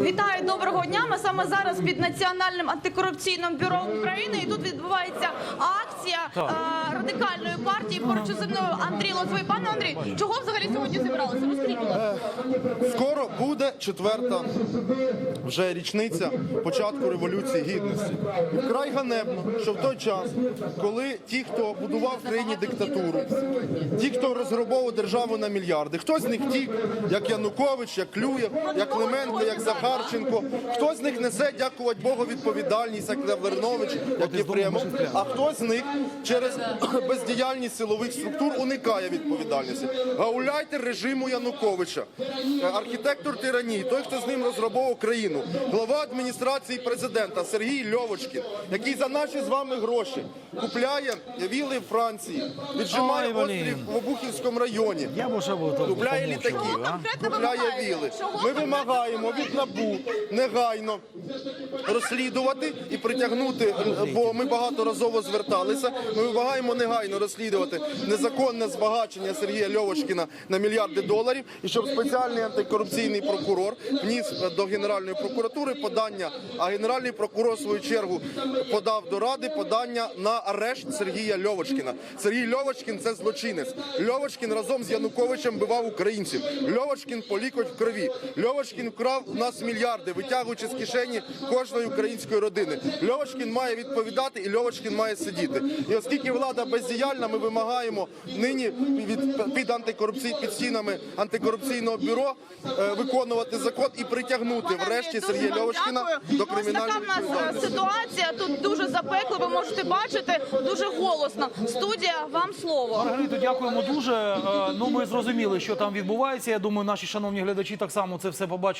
Вітаю, доброго дня. Ми саме зараз під Національним антикорупційним бюро України. І тут відбувається акція е, радикальної партії. Поруч зі мною Андрій Лозовий. Пане Андрій, чого взагалі сьогодні зібралися? Розкажіть, будь ласка. Скоро буде четверта вже річниця початку революції гідності. І вкрай ганебно, що в той час, коли ті, хто будував в країні диктатуру, ті, хто розгробовував державу на мільярди, хтось з них втік, як Янукович, як Клюєв, як Клименко, як Захарченко, хтось з них несе, дякувати Богу, відповідальність, як Лавринович, як Єфремов, а хтось з них через бездіяльність силових структур уникає відповідальності. Гауляйтер режиму Януковича, архітектор тиранії, той, хто з ним розграбовував країну, глава адміністрації президента Сергій Льовочкін, який за наші з вами гроші купляє віли в Франції, віджимає острів в Обухівському районі. Я Купляє літаки, купляє віли. Ми вимагаємо від НАБУ негайно розслідувати і притягнути, бо ми багаторазово зверталися. Ми вимагаємо негайно розслідувати незаконне збагачення Сергія Льовочкіна на мільярди доларів, і щоб спеціальний антикорупційний прокурор вніс до Генеральної прокуратури подання, а Генеральний прокурор в свою чергу подав до ради подання на арешт Сергія Льовочкіна. Сергій Льовочкін це злочинець. Льовочкін разом з Януковичем бивав українців. Льовочкін полікоть в крові. Льовочкін вкрав у нас мільярди, витягуючи з кишені кожної української родини. Льовочкін має відповідати і Льовочкін має сидіти. І оскільки влада бездіяльна, ми вимагаємо нині від під антикорупцій під стінами антикорупційного бюро е, виконувати закон і притягнути Пане врешті Сергія Льовочкіна до ось кримінальної така в нас е, відповідальності. ситуація. Тут дуже запекло. Ви можете бачити дуже голосно. Студія, вам слово. Маргарито, дякуємо дуже. Е, Ну, ми зрозуміли, що там відбувається. Я думаю, наші шановні глядачі так само це все побачили.